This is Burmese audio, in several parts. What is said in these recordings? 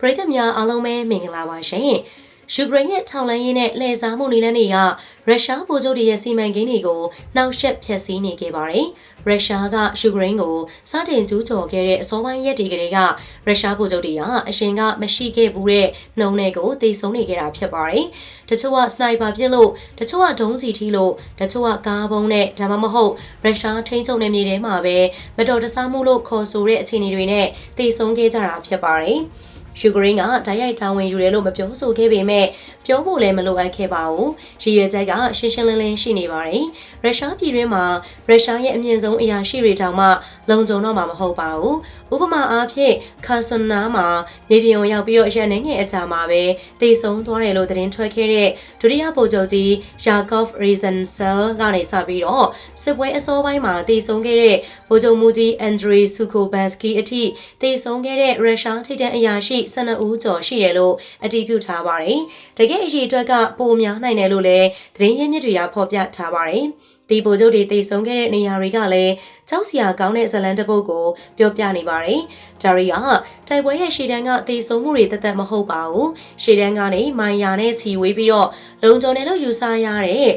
ပရိသတ်များအားလုံးပဲမင်္ဂလာပါရှင်။ယူကရိန်းရဲ့ထောက်လှမ်းရေးနဲ့လှည့်စားမှုနည်းလမ်းတွေကရုရှားဗိုလ်ချုပ်တွေရဲ့စီမံကိန်းတွေကိုနှောက်ယှက်ဖျက်ဆီးနေခဲ့ပါတယ်။ရုရှားကယူကရိန်းကိုစတင်ကျူးကျော်ခဲ့တဲ့အစောပိုင်းရက်တွေကလေးကရုရှားဗိုလ်ချုပ်တွေကအရှင်ကမရှိခဲ့ဘူးတဲ့နှုံတွေကိုသိဆုံးနေခဲ့တာဖြစ်ပါတယ်။တချို့ကစနိုက်ပါပစ်လို့တချို့ကဒုံးကျည်ထိလို့တချို့ကကားပုံးနဲ့ဒါမှမဟုတ်ရုရှားထိန်းချုပ်နေမြေထဲမှာပဲမတော်တဆမှုလို့ခေါ်ဆိုတဲ့အခြေအနေတွေနဲ့သိဆုံးခဲ့ကြတာဖြစ်ပါတယ်။ ယူကရိန်းကတိုက်ရိုက်တာဝန်ယူတယ်လို့မပြောဆိုခဲ့ပေမဲ့ပြောဖို့လည်းမလိုအပ်ခဲ့ပါဘူး။ရည်ရွယ်ချက်ကရှင်းရှင်းလင်းလင်းရှိနေပါတယ်။ရုရှားပြည်တွင်းမှာရုရှားရဲ့အမြင့်ဆုံးအရာရှိတွေတောင်မှလုံခြုံတော့မှာမဟုတ်ပါဘူး။ဥပမာအားဖြင့်ခါဆန်နာမှာနေပြည်တော်ရောက်ပြီးတော့ရန်နေငယ်အကြာမှာပဲတည်ဆုံသွားတယ်လို့သတင်းထွက်ခဲ့တဲ့ဒုတိယဗိုလ်ချုပ်ကြီးယာကော့ဖ်ရီဇန်ဆယ်ကနေစပြီးတော့စစ်ပွဲအစောပိုင်းမှာတည်ဆုံခဲ့တဲ့ဗိုလ်ချုပ်မူကြီးအန်ဒရီဆူကိုဘတ်စကီအထိတည်ဆုံခဲ့တဲ့ရုရှားထိပ်တန်းအရာရှိ12ဦးကျော်ရှိတယ်လို့အတည်ပြုထားပါတယ်။တကယ်အရေးအတွက်ကပိုများနိုင်တယ်လို့လည်းသတင်းရင်းမြစ်တွေကဖော်ပြထားပါတယ်။ဒီဗိုလ်ချုပ်တွေတည်ဆုံခဲ့တဲ့နေရာတွေကလည်းကြောက်စရာကောင်းတဲ့ဇလန်တပုတ်ကိုပြောပြနေပါတယ်။ဒါရီကတိုက်ပွဲရဲ့ရှေ့တန်းကတည်ဆုံမှုတွေတသက်မဟုတ်ပါဘူး။ရှေ့တန်းကနေမိုင်ယာနဲ့ချီဝေးပြီးတော့လုံခြုံတယ်လို့ယူဆရတဲ့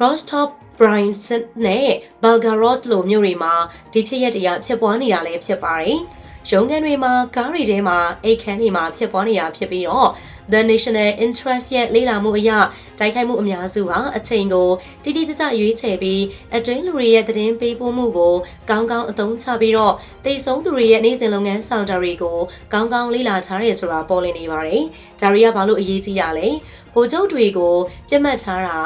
Rostov Bryansk နဲ့ Belgorod လိုမြို့တွေမှာဒီဖြစ်ရက်တရားဖြစ်ပွားနေတာလည်းဖြစ်ပါတယ်။ ရုံးခန်းတွေမှာကားတွေထဲမှာအိတ်ခန်းတွေမှာဖြစ်ပွားနေတာဖြစ်ပြီးတော့ The National Interest ရဲ့လေ့လာမှုအရတိုက်ခိုက်မှုအများစုဟာအချိန်ကိုတိတိကျကျရွေးချယ်ပြီးအတွင်းလူတွေရဲ့သတင်းပေးပို့မှုကိုကောင်းကောင်းအသုံးချပြီးတော့တည်ဆုံးသူတွေရဲ့နေ့စဉ်လုပ်ငန်းဆောင်တာတွေကိုကောင်းကောင်းလေ့လာထားရဆိုတာပေါ်လည်နေပါတယ်။ဒါတွေကဘာလို့အရေးကြီးရလဲ။ ဗိုလ်ချုပ်တွေကိုပြတ်မှတ်ထားတာ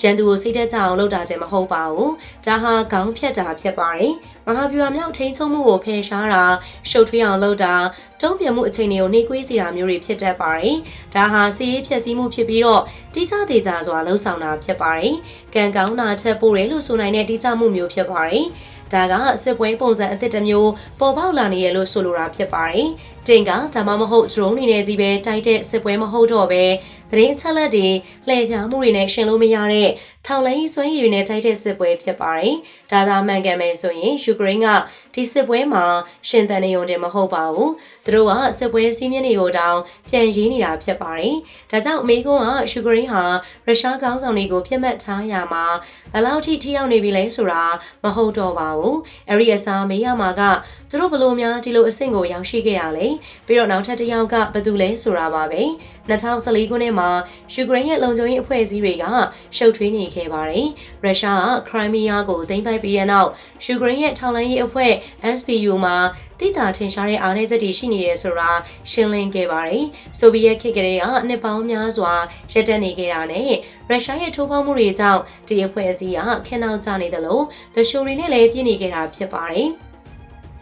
ရန်သူကိုစိတ်သက်သာအောင်လုပ်တာခြင်းမဟုတ်ပါဘူး။ဒါဟာခေါင်းဖြတ်တာဖြစ်ပါတယ်။မဟာဗျူဟာမြောက်ထိန်းချုပ်မှုကိုဖယ်ရှားတာရှုပ်ထွေးအောင်လုပ်တာတုံ့ပြန်မှုအခြေအနေကိုနှိကွေးစေတာမျိုးတွေဖြစ်တတ်ပါတယ်။ဒါဟာစီးရေးဖြက်စီးမှုဖြစ်ပြီးတော့တိကျသေးကြစွာလှုံ့ဆော်တာဖြစ်ပါတယ်။ကံကောင်းတာချက်ပို့တယ်လို့ဆိုနိုင်တဲ့တိကျမှုမျိုးဖြစ်ပါတယ်။ဒါကစစ်ပွဲပုံစံအသစ်တစ်မျိုးပေါ်ပေါက်လာနေရလို့ဆိုလိုတာဖြစ်ပါတယ်။ တင်ကဒါမှမဟုတ် drone နေနဲ့ကြီးပဲတိုက်တဲ့စစ်ပွဲမဟုတ်တော့ပဲသတင်းအချက်အလက်တွေလှည့်ပြားမှုတွေနဲ့ရှင်လို့မရတဲ့ထောင်လိုင်းစွမ်းရည်တွေနဲ့တိုက်တဲ့စစ်ပွဲဖြစ်ပါတယ်။ဒါသာမှန်ကန်မယ်ဆိုရင်ယူကရိန်းကဒီစစ်ပွဲမှာရှင်သန်နေုံတင်မဟုတ်ပါဘူး။သူတို့ကစစ်ပွဲစည်းမျဉ်းတွေကိုတောင်ပြန်ရေးနေတာဖြစ်ပါတယ်။ဒါကြောင့်အမေရိကန်ကယူကရိန်းဟာရုရှားကောင်းဆောင်တွေကိုပြစ်မှတ်ထားရမှာဘယ်လောက်ထိထိရောက်နေပြီလဲဆိုတာမဟုတ်တော့ပါဘူး။အဲဒီအစားမေးရမှာကသူတို့ဘလို့များဒီလိုအဆင့်ကိုရောက်ရှိခဲ့ရလဲ။ပြီးတော့နောက်ထပ်တစ်ယောက်ကဘယ်သူလဲဆိုတာပါပဲ။2014ခုနှစ်မှာယူကရိန်းရဲ့လုံခြုံရေးအဖွဲ့အစည်းတွေကရှုပ်ထွေးနေခဲ့ပါတယ်။ရုရှားကခရိုင်းမီးယားကိုသိမ်းပိုက်ပြီးတဲ့နောက်ယူကရိန်းရဲ့ထောက်လှမ်းရေးအဖွဲ့ SBU မှာတိတာထင်ရှားတဲ့အားနည်းချက်တွေရှိနေတယ်ဆိုတာရှင်းလင်းခဲ့ပါတယ်။ဆိုဗီယက်ခေတ်ကလေးကနှစ်ပေါင်းများစွာရပ်တန့်နေခဲ့တာနဲ့ရုရှားရဲ့ထိုးဖောက်မှုတွေကြောင့်ဒီအဖွဲ့အစည်းကခင်းနောက်ကျနေတယ်လို့သရှိုတွေနဲ့လည်းပြည့်နေခဲ့တာဖြစ်ပါတယ်။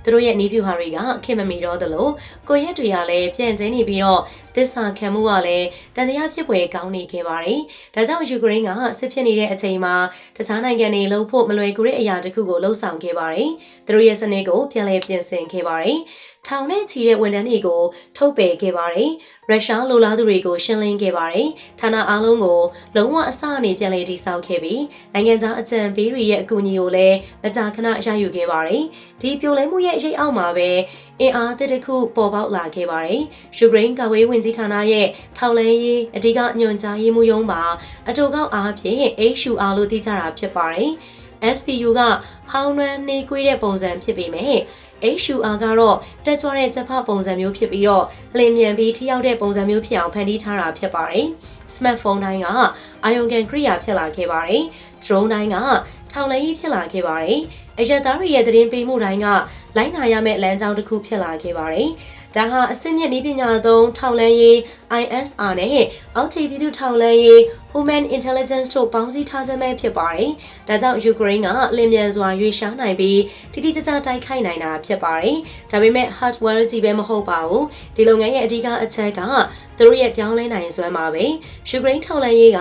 သူတို့ရဲ့နီးပြူဟာတွေကခင်မမီတော့သလိုကိုရက်တွေကလည်းပြန့်ကျင်းနေပြီးတော့ သစ္စာခံမှုကလည်းတန်တရားဖြစ်ပွဲကောင်းနေခဲ့ပါတယ်။ဒါကြောင့်ယူကရိန်းကစစ်ဖြစ်နေတဲ့အချိန်မှာတခြားနိုင်ငံတွေလှုပ်ဖို့မလွယ်ကူတဲ့အရာတခုကိုလှုံ့ဆော်ခဲ့ပါတယ်။သူတို့ရဲ့စနစ်ကိုပြန်လည်ပြင်ဆင်ခဲ့ပါတယ်။ထောင်နဲ့ချီတဲ့ဝန်ထမ်းတွေကိုထုတ်ပယ်ခဲ့ပါတယ်။ရုရှားလိုလားသူတွေကိုရှင်းလင်းခဲ့ပါတယ်။ဌာနအားလုံးကိုလုံးဝအစအနေပြန်လည်တည်ဆောက်ခဲ့ပြီးနိုင်ငံသားအကြံပေးတွေရဲ့အကူအညီကိုလည်းမကြာခဏရယူခဲ့ပါတယ်။ဒီပြိုလဲမှုရဲ့ရိတ်အောက်မှာပဲအင်အားတစ်ခုပေါ်ပေါက်လာခဲ့ပါတယ်။ယူကရိန်းကာကွယ်ဝင်ကြီးဌာနရဲ့ထောက်လှမ်းရေးအဓိကညွှန်ကြားရေးမှူးရုံးမှာအတူကောက်အားဖြင့် HUR လို့သိကြတာဖြစ်ပါတယ်။ SPU ကဟောင်းနှမ်းနှေးကွေးတဲ့ပုံစံဖြစ်ပေမဲ့ HUR ကတော့တက်ကြွတဲ့ချက်ဖပုံစံမျိုးဖြစ်ပြီးတော့လင်းမြန်ပြီးထိရောက်တဲ့ပုံစံမျိုးဖြစ်အောင်ဖန်တီးထားတာဖြစ်ပါတယ်။ smartphone တိုင်းကအာယုံကန်ကရိယာဖြစ်လာခဲ့ပါတယ်။ drone တိုင်းကထောင်လရေးဖြစ်လာခဲ့ပါတယ်။အရက်သားတွေရဲ့သတင်းပေးမှုတိုင်းကလိုက်နာရမယ့်လမ်းကြောင်းတစ်ခုဖြစ်လာခဲ့ပါတယ်။ ဒါဟာအစစ်မြစ်နည်းပညာသုံးထောက်လန်းရေး ISR နဲ့အောက်ခြေပြည်သူထောက်လန်းရေး Human Intelligence တို့ပေါင်းစည်းထားခြင်းပဲဖြစ်ပါတယ်။ဒါကြောင့်ယူကရိန်းကလင်မြန်စွာရွေးရှားနိုင်ပြီးတိတိကျကျတိုက်ခိုက်နိုင်တာဖြစ်ပါတယ်။ဒါပေမဲ့ hardware ကြီးပဲမဟုတ်ပါဘူး။ဒီလုပ်ငန်းရဲ့အဓိကအချက်ကသူတို့ရဲ့ပြောင်းလဲနိုင်စွမ်းပါပဲ။ယူကရိန်းထောက်လန်းရေးက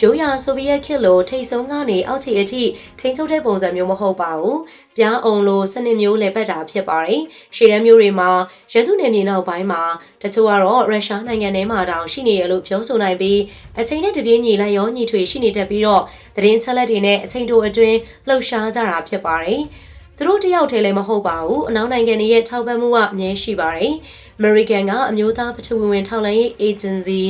ရိုးရာဆိုဗီယက်ခေတ်လိုထိတ်ဆုံးကနေအောက်ခြေအထိထိန်းချုပ်တဲ့ပုံစံမျိုးမဟုတ်ပါဘူး။ပြားအောင်လိုစနစ်မျိုးလည်ပတ်တာဖြစ်ပါတယ်။ရှေ့တန်းမျိုးတွေမှာရန်သူနယ်မြေနောက်ပိုင်းမှာတချို့ကတော့ရုရှားနိုင်ငံထဲမှာတောင်ရှိနေရလို့ပြောဆိုနိုင်ပြီးအချိန်နဲ့တပြေးညီလိုက်ရောညီထွေရှိနေတတ်ပြီးတော့သတင်းချက်လက်တွေနဲ့အချိန်တိုအတွင်းလှုပ်ရှားကြတာဖြစ်ပါတယ်။သူတို့တယောက်တည်းလည်းမဟုတ်ပါဘူးအနောက်နိုင်ငံတွေရဲ့ထောက်ပံ့မှုကအမြဲရှိပါတယ် American ကအမျိုးသားပထဝီဝင်ထောက်လှမ်းရေး agency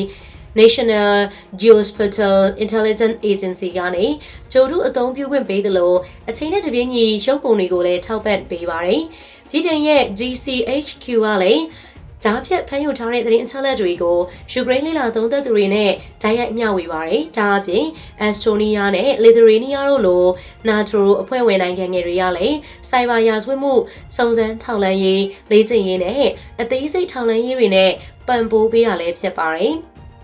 National Geospatial Intelligence Agency ကနေဂျိုဒုအသုံးပြုခွင့်ပေးသလိုအချိန်နဲ့တပြေးညီရုပ်ပုံတွေကိုလည်းထောက်ပံ့ပေးပါတယ်။ပြည်တိုင်ရဲ့ GCHQ ကလည်း ကြားဖြတ်ဖမ်းယူထားတဲ့သတင်းအချက်အလက်တွေကိုယူကရိန်းလေလာသုံးသက်သူတွေနဲ့တိုက်ရိုက်မျှဝေပါတယ်။ဒါအပြင်အက်စတိုးနီးယားနဲ့လီသရေနီးယားတို့လိုနာတိုအဖွဲ့ဝင်နိုင်ငံငယ်တွေကလည်းစိုက်ဘာရာဇဝတ်မှုစုံစမ်းထောက်လှမ်းရေးလေ့ကျင့်ရေးနဲ့အသေးစိတ်ထောက်လှမ်းရေးတွေနဲ့ပံ့ပိုးပေးတာလည်းဖြစ်ပါတယ်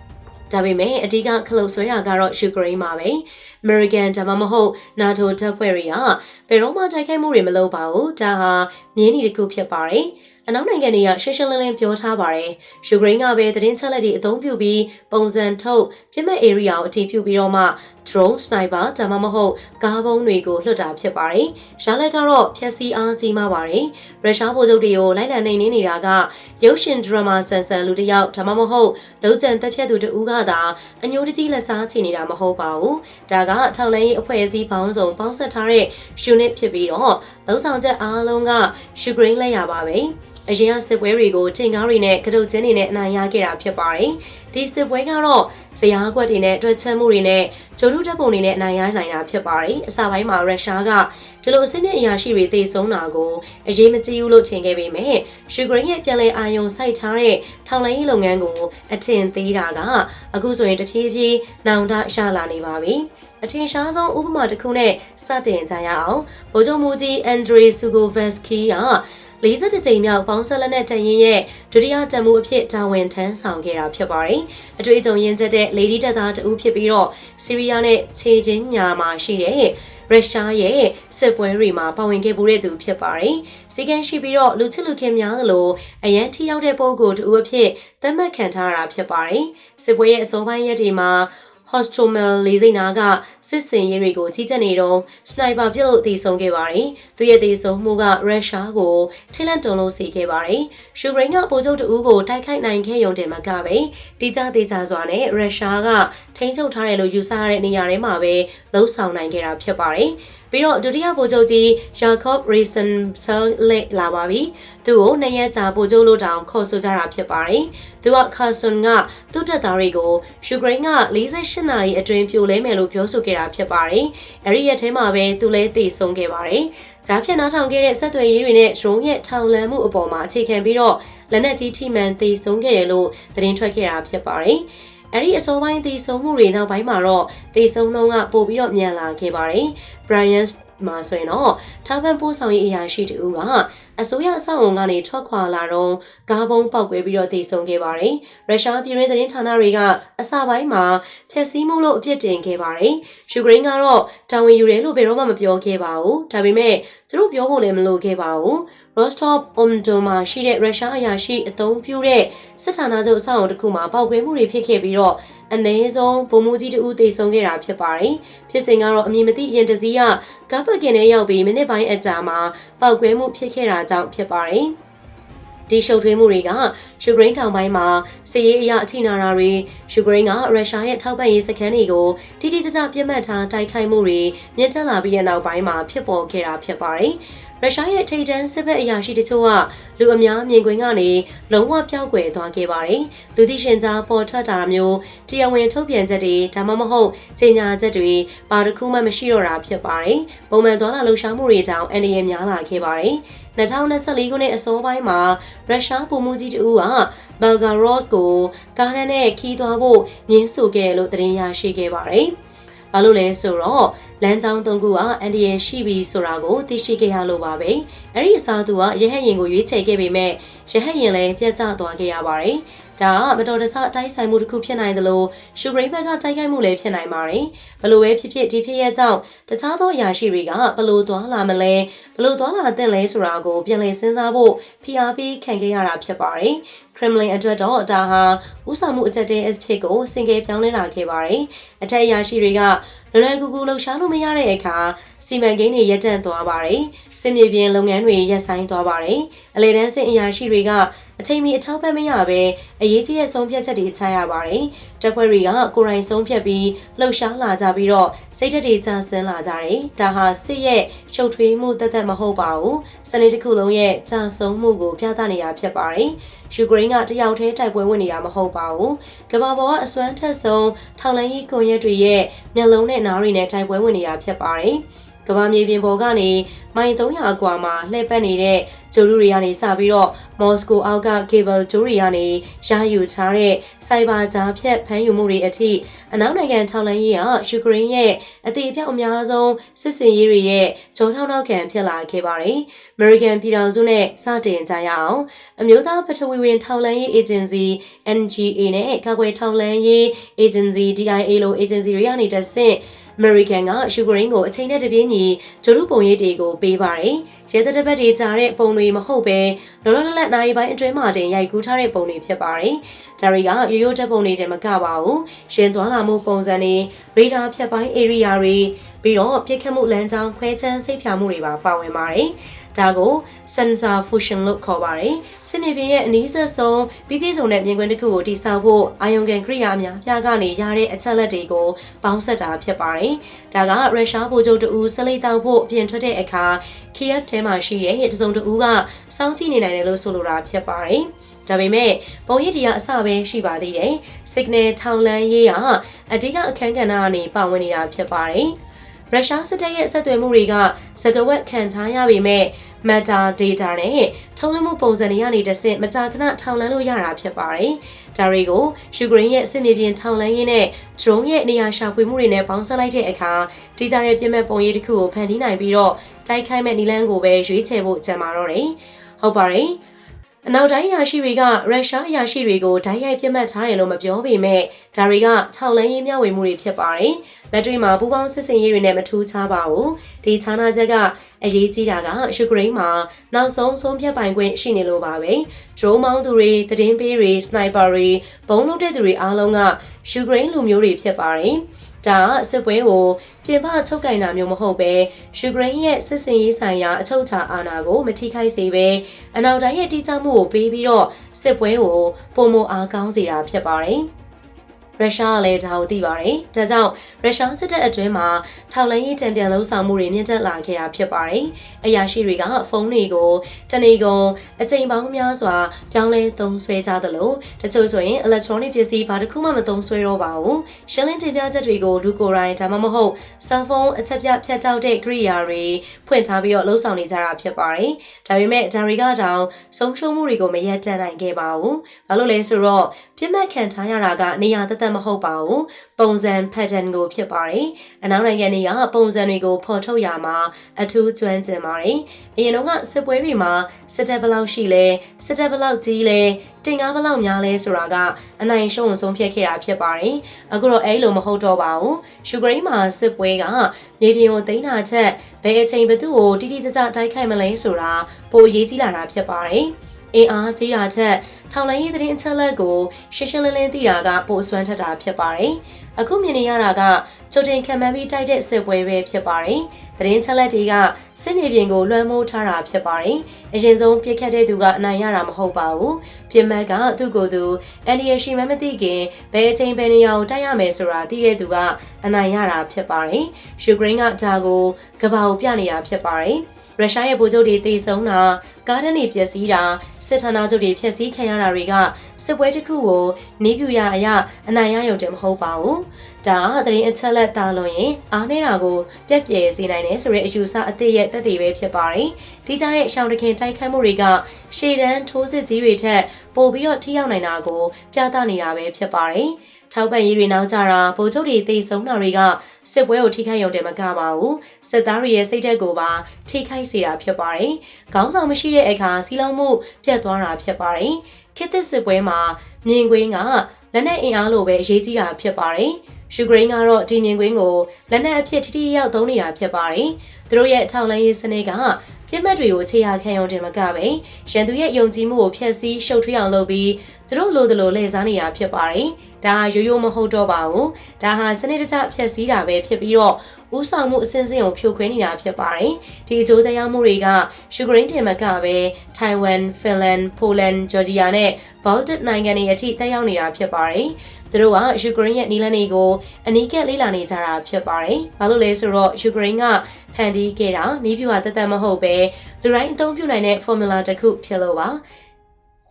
။ဒါပေမဲ့အဓိကခလုတ်ဆွဲတာကတော့ယူကရိန်းမှာပဲ။ American ဒါမှမဟုတ် NATO တပ်ဖွဲ့တွေကဘယ်တော့မှတိုက်ခိုက်မှုတွေမလုပ်ပါဘူး။ဒါဟာမြင်းနီတစ်ခုဖြစ်ပါတယ်။ အနောက်နိုင်ငံတွေကရှင်းရှင်းလင်းလင်းပြောထားပါတယ်။ယူကရိန်းကပဲသတင်းချက်လက်တွေအသုံးပြုပြီးပုံစံထုတ်ပြစ်မဲ့ area ကိုအတည်ပြုပြီးတော့မှ drone sniper ဒါမှမဟုတ်ကားဘုံးတွေကိုလွှတ်တာဖြစ်ပါတယ်။ရှားလက်ကတော့ဖြက်စီအားကြီးမှပါတယ်။ရုရှားဗိုလ်ချုပ်တွေကိုလိုက်လံနေနေနေတာကရုပ်ရှင်ဒရမာဆန်ဆန်လူတစ်ယောက်ဒါမှမဟုတ်လုံခြံတက်ဖြတ်သူတဦးကသာအညိုတကြီးလက်စားချနေတာမဟုတ်ပါဘူး။ဒါကထောက်လိုင်းရေးအဖွဲ့အစည်းပေါင်းစုံပေါင်းဆက်ထားတဲ့ unit ဖြစ်ပြီးတော့လုံဆောင်ချက်အားလုံးကယူကရိန်းလက်ရပါပဲ။ အရင်ကစစ်ပွဲတွေကိုချိန်ကားတွေနဲ့ကတုတ်ချင်းတွေနဲ့အနိုင်ရခဲ့တာဖြစ်ပါတယ်။ဒီစစ်ပွဲကတော့ဇရာကွက်တွေနဲ့တွက်ချက်မှုတွေနဲ့ဂျိုဒုတပ်ပုံတွေနဲ့အနိုင်ရနိုင်တာဖြစ်ပါတယ်။အစပိုင်းမှာရုရှားကဒီလိုအစစ်နဲ့အရာရှိတွေတည်ဆုံးတာကိုအရေးမကြီးဘူးလို့ထင်ခဲ့ပေမဲ့ယူကရိန်းရဲ့ပြည်လဲအာယုံစိုက်ထားတဲ့ထောင်လိုင်းရေးလုပ်ငန်းကိုအထင်သေးတာကအခုဆိုရင်တဖြည်းဖြည်းနောင်တရလာနေပါပြီ။အထင်ရှားဆုံးဥပမာတစ်ခုနဲ့စတင်ကြရအောင်ဗိုလ်ချုပ်မူကြီးအန်ဒရီဆူဂိုဗက်စကီက 40ကြိမ်မြောက်ပေါင်းဆက်လက်နဲ့တရင်ရဲ့ဒုတိယတမှုအဖြစ်တာဝန်ထမ်းဆောင်ခဲ့တာဖြစ်ပါတယ်။အတွေ့အကြုံရင်းချက်တဲ့လေဒီတပ်သားတဦးဖြစ်ပြီးတော့ဆီးရီးယားနဲ့ခြေချင်းညာမှာရှိတဲ့ရုရှားရဲ့စစ်ပွဲတွေမှာပါဝင်ခဲ့မှုတဲ့သူဖြစ်ပါတယ်။စီကန်ရှိပြီးတော့လူချစ်လူခင်များသလိုအရန်ထိရောက်တဲ့ပုံကိုတူအဖြစ်သတ်မှတ်ခံထားရတာဖြစ်ပါတယ်။စစ်ပွဲရဲ့အစောပိုင်းရက်တွေမှာ Hostomel လေးစိတ်နာကစစ်စင်ရေးတွေကိုကြီးကြပ်နေတော့စနိုက်ပါပြုတ်လို့တည်ဆုံခဲ့ပါတယ်။သူရဲ့တည်ဆုံမှုကရုရှားကိုထိလန့်တုံလို့စီခဲ့ပါတယ်။ယူကရိန်းကဗိုလ်ချုပ်တဦးကိုတိုက်ခိုက်နိုင်ခဲ့ရုံတင်မကပဲတိကျသေးချစွာနဲ့ရုရှားကထိန်းချုပ်ထားတယ်လို့ယူဆရတဲ့နေရာတွေမှာပဲလှုပ်ဆောင်နိုင်ခဲ့တာဖြစ်ပါတယ်။ပြီးတော့ဒုတိယဗိုလ်ချုပ်ကြီး Jacob Reason ဆဲလက်လာပါပြီသူကိုနှစ်ရက်ကြာဗိုလ်ချုပ်လို့တောင်ခေါ်ဆိုကြတာဖြစ်ပါတယ် သူက Carson ကသူ့တပ်သားတွေကိုယူကရိန်းက48နာရီအတွင်းပြိုလဲမယ်လို့ပြောဆိုခဲ့တာဖြစ်ပါတယ်အဲ့ဒီရက်ထဲမှာပဲသူလည်းသိဆုံးခဲ့ပါတယ်ဂျားဖြတ်နားထောင်ခဲ့တဲ့ဆက်သွယ်ရေးတွေနဲ့ရုံးရဲ့ထောင်လန်းမှုအပေါ်မှာအခြေခံပြီးတော့လက်နက်ကြီးထိမှန်သိဆုံးခဲ့တယ်လို့သတင်းထွက်ခဲ့တာဖြစ်ပါတယ်အဲ့ဒီအစောပိုင်းသေဆုံးမှုတွေနောက်ပိုင်းမှာတော့သေဆုံးနှုန်းကပိုပြီးတော့မြန်လာခဲ့ပါတယ်။ Brian မှာဆိုရင်တော့ထောက်ပံ့ပို့ဆောင်ရေးအရာရှိတူကအစိုးရအဆောက်အုံကနေထွက်ခွာလာတော့ကားဘုံပေါက်ကွဲပြီးတော့တည်ဆုံခဲ့ပါတယ်။ရုရှားပြည်တွင်းသတင်းဌာနတွေကအစပိုင်းမှာဖျက်ဆီးမှုလို့အပြစ်တင်ခဲ့ပါတယ်။ယူကရိန်းကတော့တာဝန်ယူတယ်လို့ဘယ်တော့မှမပြောခဲ့ပါဘူး။ဒါပေမဲ့သူတို့ပြောဖို့လည်းမလိုခဲ့ပါဘူး။ Rostov on Don မှာရှိတဲ့ရုရှားအရာရှိအသုံးပြုတဲ့စစ်ဌာနချုပ်အဆောက်အုံတစ်ခုမှာပေါက်ကွဲမှုတွေဖြစ်ခဲ့ပြီးတော့ အနည်းဆုံးဗိုလ်မှူးကြီးတဦးသေဆုံးခဲ့တာဖြစ်ပါတယ်။ဖြစ်စဉ်ကတော့အမည်မသိရင်တစည်းကကပ်ပကင်ထဲရောက်ပြီးမိနစ်ပိုင်းအကြာမှာပေါက်ကွဲမှုဖြစ်ခဲ့တာကြောင့်ဖြစ်ပါတယ်။ဒီရှုပ်ထွေးမှုတွေကယူကရိန်းတောင်ပိုင်းမှာစစ်ရေးအရအထိနာတာတွေယူကရိန်းကရုရှားရဲ့ထောက်ပံ့ရေးစခန်းတွေကိုတိတိကျကျပြစ်မှတ်ထားတိုက်ခိုက်မှုတွေမြင့်တက်လာပြီးတဲ့နောက်ပိုင်းမှာဖြစ်ပေါ်ခဲ့တာဖြစ်ပါတယ်။ ရုရှားရဲ့ထိပ်တန်းစစ်ဘက်အရာရှိတချို့ကလူအများမြင်ကွင်းကနေလုံးဝပျောက်ကွယ်သွားခဲ့ပါတယ်။လူသိရှင်ကြားပေါ်ထွက်တာမျိုးတရားဝင်ထုတ်ပြန်ချက်တွေဒါမှမဟုတ်ကြေညာချက်တွေပါတခုမှမရှိတော့တာဖြစ်ပါတယ်။ပုံမှန်သွားလာလှုပ်ရှားမှုတွေကြောင့်အန္တရာယ်များလာခဲ့ပါတယ်။2024ခုနှစ်အစောပိုင်းမှာရုရှားပုံမှုကြီးတူကဘယ်ဂါရော့ကိုကားနဲ့ခီးသွားဖို့ညှင်းဆိုခဲ့လို့သတင်းရရှိခဲ့ပါတယ်။ဘာလို့လဲဆိုတော့ လမ်းကြောင်းသုံးခုကအန်ဒီယယ်ရှိပြီဆိုတာကိုသိရှိခဲ့ရလို့ပါပဲအဲ့ဒီအစားသူကရဟတ်ရင်ကိုရွေးချယ်ခဲ့ပေမဲ့ရဟတ်ရင်လည်းပြတ်ကျသွားခဲ့ရပါတယ် ဒါကမတော်တဆတိုက်ဆိုင်မှုတစ်ခုဖြစ်နိုင်သလိုရှူဂရိန်းဘက်ကတိုက်ခိုက်မှုလည်းဖြစ်နိုင်ပါတယ်ဘလို့ပဲဖြစ်ဖြစ်ဒီဖြစ်ရဲ့ကြောင့်တခြားသောအရာရှိတွေကဘလို့သွားလာမလဲဘလို့သွားလာတဲ့လဲဆိုတာကိုပြန်လည်စဉ်းစားဖို့ဖိအားပေးခံခဲ့ရတာဖြစ်ပါတယ်ခရမလင်အတွက်တော့ဒါဟာဥဆောင်မှုအကြက်တဲ့အဖြစ်ကိုစင်ကယ်ပြောင်းလဲလာခဲ့ပါတယ်အထက်အရာရှိတွေကလွယ်လွယ်ကူကူလှုပ်ရှားလို့မရတဲ့အခါစီမံကိန်းတွေရပ်တန့်သွားပါတယ်။စစ်မြေပြင်လုပ်ငန်းတွေရပ်ဆိုင်းသွားပါတယ်။အလဲတန်းစစ်အရာရှိတွေက အအချိန်မီအထောက်ပံ့မရဘဲအရေးကြီးတဲ့ဆုံးဖြတ်ချက်တွေချရပါတယ်။တပ်ဖွဲ့တွေကကိုယ်တိုင်ဆုံးဖြတ်ပြီးလှုပ်ရှားလာကြပြီးတော့စိတ်ဓာတ်တွေကျဆင်းလာကြတယ်။ဒါဟာစစ်ရဲ့ရှုပ်ထွေးမှုတသက်မဟုတ်ပါဘူး။စနေတစ်ခုလုံးရဲ့ကျဆုံးမှုကိုပြသနေတာဖြစ်ပါတယ်။ယူကရိန်းကတယောက်တည်းတိုက်ပွဲဝင်နေတာမဟုတ်ပါဘူး။ကမ္ဘာပေါ်ကအစွမ်းထက်ဆုံးထောက်လန်းရေးကွန်ရက်တွေရဲ့မျက်လုံးနဲ့နားတွေနဲ့တိုက်ပွဲဝင်နေတာဖြစ်ပါတယ်။ ကမ္ဘာမြေပြင်ပေါ်ကနေမိုင်300กว่าမှာလှည့်ပတ်နေတဲ့ဂျိုလူတွေကနေစပြီးတော့မော်စကိုအောက်ကကေဘယ်ဂျိုတွေကနေရယူထားတဲ့စိုက်ဘာကြားဖြတ်ဖမ်းယူမှုတွေအထိအနောက်နိုင်ငံထောက်လှမ်းရေးကယူကရိန်းရဲ့အသေးအပြောက်အများဆုံးစစ်စင်ရေးတွေရဲ့ဂျုံထောက်နောက်ခံဖြစ်လာခဲ့ပါတယ်။ American ပြည်ထောင်စုနဲ့စတင်ကြရအောင်အမျိုးသားပထဝီဝင်ထောက်လှမ်းရေး agency NGA နဲ့ကာကွယ်ထောက်လှမ်းရေး agency DIA လို agency တွေကနေတဆင့် အမေရိကန်ကယူကရိန်းကိုအချိန်နဲ့တပြေးညီဂျိုရုပုံရိပ်တွေကိုပေးပါတယ်။ရဲတပ်တပ်တွေကြားတဲ့ပုံတွေမဟုတ်ပဲလောလောလတ်လတ်နိုင်ပိုင်းအတွင်းမှာတင်ရိုက်ကူးထားတဲ့ပုံတွေဖြစ်ပါတယ်။ဒါတွေကရိုးရိုးတပ်ပုံတွေတည်းမကပါဘူး။ရှင်သွားလာမှုပုံစံတွေရေဒါဖြတ်ပိုင်း area တွေပြီးတော့ပြစ်ခတ်မှုလမ်းကြောင်းခွဲခြမ်းစိတ်ဖြာမှုတွေပါပါဝင်ပါတယ်။ ဒါကို sensor fusion လို့ခေါ်ပါတယ်။စစ်မြေပြင်ရဲ့အနည်းဆက်ဆုံးပြီးပြည့်စုံတဲ့မြင်ကွင်းတစ်ခုကိုတိစောက်ဖို့အာယုံကန်ကရိယာများပြကနေရတဲ့အချက်လက်တွေကိုပေါင်းစပ်တာဖြစ်ပါတယ်။ဒါကရုရှားဗိုလ်ချုပ်တဦးစလိတောက်ဖို့ပြင်ထွက်တဲ့အခါ Kiev ထဲမှာရှိတဲ့တစုံတဦးကစောင့်ကြည့်နေနိုင်တယ်လို့ဆိုလိုတာဖြစ်ပါတယ်။ဒါပေမဲ့ပုံရိပ်တရားအစပဲရှိပါသေးတယ်။ signal ထောင်လန်းရေးကအဓိကအခန်းကဏ္ဍကနေပါဝင်နေတာဖြစ်ပါတယ်။ ရုရှားစစ်တပ်ရဲ့ဆက်သွယ်မှုတွေကစကဝက်ခံထားရပေမဲ့ meta data နဲ့ထုံးလွှင့်မှုပုံစံတွေကနေတဆင့်မကြာခဏထောင်လန်းလို့ရတာဖြစ်ပါတယ်။ဒါတွေကိုယူကရိန်းရဲ့စစ်မြေပြင်ထောင်လန်းရေးနဲ့ drone ရဲ့နေရာရှာဖွေမှုတွေနဲ့ပေါင်းစပ်လိုက်တဲ့အခါဒီကြတဲ့ပြည့်မဲ့ပုံရိပ်တစ်ခုကိုဖန်တီးနိုင်ပြီးတော့တိုက်ခိုက်မဲ့နီလန်းကိုပဲရွေးချယ်ဖို့ကြံပါတော့တယ်။ဟုတ်ပါတယ်။အနောက်တိုင်းအရာရှိတွေကရုရှားအရာရှိတွေကိုဓာတ်ရိုက်ပြစ်မှတ်ထားတယ်လို့မပြောပေမဲ့ဒါတွေက၆လန်းရေးမျှဝေမှုတွေဖြစ်ပါတယ်။ လက်တွေ့မှာပူးပေါင်းစစ်စင်ရေးတွေနဲ့မထူးခြားပါဘူး။ဒီခြားနာချက်ကအရေးကြီးတာကယူကရိန်းမှာနောက်ဆုံးဆုံးဖြတ်ပိုင်ခွင့်ရှိနေလို့ပါပဲ။ drone မောင်းသူတွေ၊တည်င်းပေးတွေ၊စနိုက်ပါတွေ၊ဘုံလုံးတဲ့သူတွေအားလုံးကယူကရိန်းလူမျိုးတွေဖြစ်ပါတယ်။ဒါစစ်ပွဲကိုပြင်ပချုပ်ကင်တာမျိုးမဟုတ်ပဲယူကရိန်းရဲ့စစ်စင်ရေးဆိုင်ရာအချုပ်အခြာအာဏာကိုမထိခိုက်စေပဲအနောက်တိုင်းရဲ့တိကျမှုကိုပေးပြီးတော့စစ်ပွဲကိုပုံမအားကောင်းစေတာဖြစ်ပါတယ်။ ရုရှားကလည်းဒါကိုသိပါတယ်။ဒါကြောင့်ရုရှားစစ်တပ်အတွင်းမှာထောက်လှမ်းရေးတံပြန်လုံးဆောင်မှုတွေမြင့်တက်လာခဲ့တာဖြစ်ပါတယ်။အရာရှိတွေကဖုန်းတွေကိုတနေကုန်အချိန်ပေါင်းများစွာပြောင်းလဲသုံးဆွဲကြသလိုတချို့ဆိုရင် electronic ပစ္စည်းဘာတစ်ခုမှမသုံးဆွဲတော့ပါဘူး။ရှင်းလင်းတင်ပြချက်တွေကိုလူကိုယ်တိုင်ဒါမှမဟုတ် cell phone အချက်ပြဖြတ်တောက်တဲ့ကိရိယာတွေဖွင့်ထားပြီးတော့လှုပ်ဆောင်နေကြတာဖြစ်ပါတယ်။ဒါပေမဲ့ဒါတွေကတောင်ဆုံးရှုံးမှုတွေကိုမရက်တန့်နိုင်ခဲ့ပါဘူး။ဘာလို့လဲဆိုတော့ပြစ်မှတ်ခံထားရတာကနေရာတသက်မဟုတ်ပါဘူးပုံစံ pattern ကိုဖြစ်ပါတယ်အနောက်နိုင်ငံတွေကပုံစံတွေကိုဖော်ထုတ်ရမှာအထူးကျွမ်းကျင်ပါတယ်အရင်တော့ကစစ်ပွဲတွေမှာစစ်တပ်ဘလောက်ရှိလဲစစ်တပ်ဘလောက်ကြီးလဲတင်ကားဘလောက်များလဲဆိုတာကအနိုင်ရှုံးဆုံးဖြစ်ခဲ့တာဖြစ်ပါတယ်အခုတော့အဲ့လိုမဟုတ်တော့ပါဘူးယူကရိန်းမှာစစ်ပွဲကမြေပြင်ကိုသိမ်းတာချက်ဘယ်အချိန်ဘသူ့ကိုတိတိကျကျတိုက်ခိုက်မလဲဆိုတာပိုအရေးကြီးလာတာဖြစ်ပါတယ် အင်အားကြီးတာချက်ထောင်လိုင်းရေးသတင်းအချက်လက်ကိုရှင်းရှင်းလင်းလင်းသိတာကပိုအစွမ်းထက်တာဖြစ်ပါတယ်။အခုမြင်နေရတာကချုပ်တင်ခံမှန်းပြီးတိုက်တဲ့စစ်ပွဲပဲဖြစ်ပါတယ်။သတင်းချက်လက်တွေကစစ်မြေပြင်ကိုလွှမ်းမိုးထားတာဖြစ်ပါတယ်။အရင်ဆုံးပြစ်ခတ်တဲ့သူကအနိုင်ရတာမဟုတ်ပါဘူး။ပြစ်မှတ်ကသူ့ကိုယ်သူအန်ဒီရရှိမှမသိခင်ဘယ်အချိန်ဘယ်နေရာကိုတိုက်ရမယ်ဆိုတာသိတဲ့သူကအနိုင်ရတာဖြစ်ပါတယ်။ယူကရိန်းကဒါကိုကဘာကိုပြနေတာဖြစ်ပါတယ်။ ရုရှားရဲ့ဗိုလ်ချုပ်တွေတေဆုံးတာကားတန်းတွေပျက်စီးတာစစ်ဌာနချုပ်တွေဖျက်ဆီးခံရတာတွေကစစ်ပွဲတစ်ခုကိုနီးပြူရအရအနိုင်ရရုံတည်းမဟုတ်ပါဘူး။ဒါကသတင်းအချက်လက်တာလွန်ရင်အားနေတာကိုပြက်ပြယ်စေနိုင်တယ်ဆိုတဲ့အယူဆအသစ်ရဲ့တက်တည်ပဲဖြစ်ပါတယ်။ဒီကြတဲ့ရှောင်းတခင်တိုက်ခိုက်မှုတွေကရှေ့တန်းထိုးစစ်ကြီးတွေထက်ပိုပြီးတော့ထိရောက်နိုင်တာကိုပြသနေတာပဲဖြစ်ပါတယ်။ထောက်ပံ့ရေးတွေနောက်ကြတာဗိုလ်ချုပ်တွေသိဆုံးတာတွေက စစ်ပွဲကိုထိခိုက်ရုံတည်းမကပါဘူးစစ်သားတွေရဲ့စိတ်ဓာတ်ကိုပါထိခိုက်စေတာဖြစ်ပါတယ်ခေါင်းဆောင်မရှိတဲ့အခါစီးလုံးမှုပြတ်သွားတာဖြစ်ပါတယ်ခေတ်သစ်စစ်ပွဲမှာမြင်ကွင်းကလက်နက်အင်အားလိုပဲအရေးကြီးတာဖြစ်ပါတယ်ယူကရိန်းကတော့ဒီမြင်ကွင်းကိုလက်နက်အဖြစ်ထိထိရောက်သုံးနေတာဖြစ်ပါတယ်သူတို့ရဲ့ထောက်လှမ်းရေးစနစ်ကပြစ်မှတ်တွေကိုခြေရာခံရုံတင်မကပဲရန်သူရဲ့ယုံကြည်မှုကိုဖျက်ဆီးရှုပ်ထွေးအောင်လုပ်ပြီးသူတို့လိုသလိုလှည့်စားနေတာဖြစ်ပါတယ် ဒါဟာရိုးရိုးမဟုတ်တော့ပါဘူးဒါဟာစနစ်တကျဖျက်ဆီးတာပဲဖြစ်ပြီးတော့ဥဆောင်မှုအဆင့်ဆင့်ကိုဖြိုခွင်းနေတာဖြစ်ပါတယ်။ဒီအကျိုးသက်ရောက်မှုတွေကယူကရိန်းတင်မကပဲထိုင်ဝမ်၊ဖင်လန်၊ပိုလန်၊ဂျော်ဂျီယာနဲ့ဘောလ်တစ်နိုင်ငံတွေအထိသက်ရောက်နေတာဖြစ်ပါတယ်။သူတို့ကယူကရိန်းရဲ့နီလန်တွေကိုအနီးကပ်လေ့လာနေကြတာဖြစ်ပါတယ်။ဘာလို့လဲဆိုတော့ယူကရိန်းကဖန်တီးခဲ့တာနီးပြူဟာတသက်မဟုတ်ပဲလူတိုင်းအသုံးပြုနိုင်တဲ့ formula တစ်ခုဖြစ်လို့ပါ။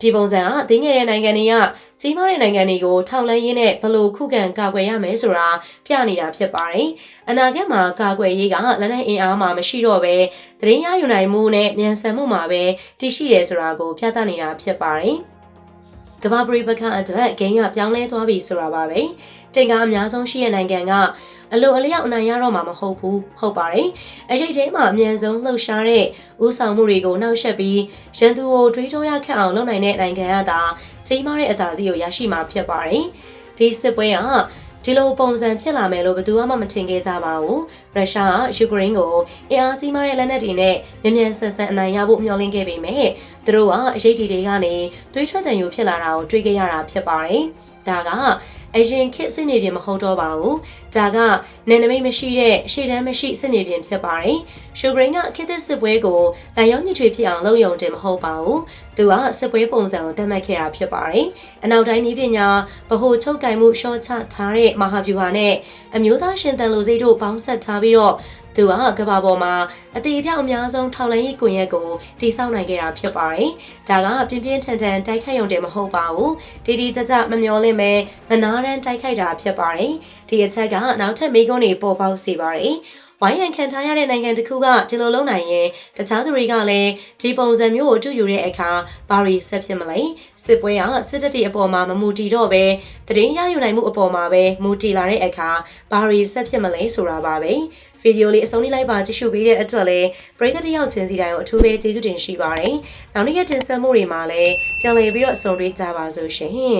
ဒီပုံစံကသိငယ်တဲ့နိုင်ငံတွေကကြီးမားတဲ့နိုင်ငံတွေကိုထောက်လှမ်းရင်းနဲ့ဘယ်လိုခုခံကာကွယ်ရမယ်ဆိုတာပြနေတာဖြစ်ပါတယ်။အနာဂတ်မှာကာကွယ်ရေးကလက်နက်အင်အားမှာမရှိတော့ပဲသတင်းရယူနိုင်မှုနဲ့မြန်ဆန်မှုမှာပဲတည်ရှိတယ်ဆိုတာကိုပြသနေတာဖြစ်ပါတယ်။ ကမ္ဘာပရိပခန့်အတွက်ဂိမ်းကပြောင်းလဲသွားပြီဆိုတာပါပဲ။တင်ကားအများဆုံးရှိတဲ့နိုင်ငံကအလိုအလျောက်အနိုင်ရတော့မှာမဟုတ်ဘူးဟုတ်ပါတယ်။အရေးချင်းမှာအမြန်ဆုံးလှုပ်ရှားတဲ့ဥဆောင်မှုတွေကိုနှောက်ယှက်ပြီးရန်သူကိုတွေးတောရခက်အောင်လုပ်နိုင်တဲ့နိုင်ငံကသာကြီးမားတဲ့အသာစီးကိုရရှိမှာဖြစ်ပါတယ်။ဒီစစ်ပွဲက ဒီလိုပုံစံဖြစ်လာမယ်လို့ဘယ်သူမှမထင်ခဲ့ကြပါဘူး။ရုရှားကယူကရိန်းကိုအင်အားကြီးမားတဲ့လက်နက်တွေနဲ့မြန်မြန်ဆန်ဆန်အနိုင်ရဖို့မျှော်လင့်ခဲ့ပေမဲ့သူတို့ကအရေးကြီးတွေကနေသွေးထွက်တန်ယူဖြစ်လာတာကိုတွေ့ခဲ့ရတာဖြစ်ပါတယ်။ ဒါကအရင်ခေတ်စစ်နေပြင်မဟုတ်တော့ပါဘူး။ဒါကနယ်နိမိတ်မရှိတဲ့ရှေ့တန်းမရှိစစ်နေပြင်ဖြစ်ပါတယ်။ရှူဂရင်းကခေတ်သစ်စစ်ပွဲကိုလာရောက်ညှိထွေဖြစ်အောင်လုပ်ယုံတယ်မဟုတ်ပါဘူး။သူကစစ်ပွဲပုံစံကိုသတ်မှတ်ခဲ့တာဖြစ်ပါတယ်။အနောက်တိုင်းနည်းပညာဗဟိုချုပ်ကင်မှုရှော့ချထားတဲ့မဟာဗျူဟာနဲ့အမျိုးသားရှင်တန်လိုစိတ်တို့ပေါင်းဆက်ထားပြီးတော့ သူကကမ္ဘာပေါ်မှာအသေးအပြောက်အများဆုံးထောက်လှမ်းရေးကွန်ရက်ကိုတည်ဆောက်နိုင်ခဲ့တာဖြစ်ပါတယ်။ဒါကပြင်းပြင်းထန်ထန်တိုက်ခိုက်ရုံတည်းမဟုတ်ပါဘူး။တီတီကြကြမမျောလင့်ပဲမနာရန်တိုက်ခိုက်တာဖြစ်ပါတယ်။ဒီအချက်ကနောက်ထပ်မိကုန်းတွေပေါ်ပေါက်စေပါတယ်။ ဝိုင်းရန်ခံထားရတဲ့နိုင်ငံတစ်ခုကဒီလိုလုပ်နိုင်ရင်တခြားသူတွေကလည်းဒီပုံစံမျိုးကိုအတူယူတဲ့အခါဘာရီဆက်ဖြစ်မလဲစစ်ပွဲကစစ်တပ်တွေအပေါ်မှာမမူတည်တော့ပဲတည်င်းရယူနိုင်မှုအပေါ်မှာပဲမူတည်လာတဲ့အခါဘာရီဆက်ဖြစ်မလဲဆိုတာပါပဲဗီဒီယိုလေးအဆုံးလေးလိုက်ပါကြည့်ရှုပေးတဲ့အတွက်လည်းပရိသတ်တယောက်ချင်းစီတိုင်းကိုအထူးပဲကျေးဇူးတင်ရှိပါတယ်။နောက်နေ့ရက်တင်ဆက်မှုတွေမှာလည်းပြန်လည်ပြီးတော့ဆုံတွေ့ကြပါစို့ရှင်။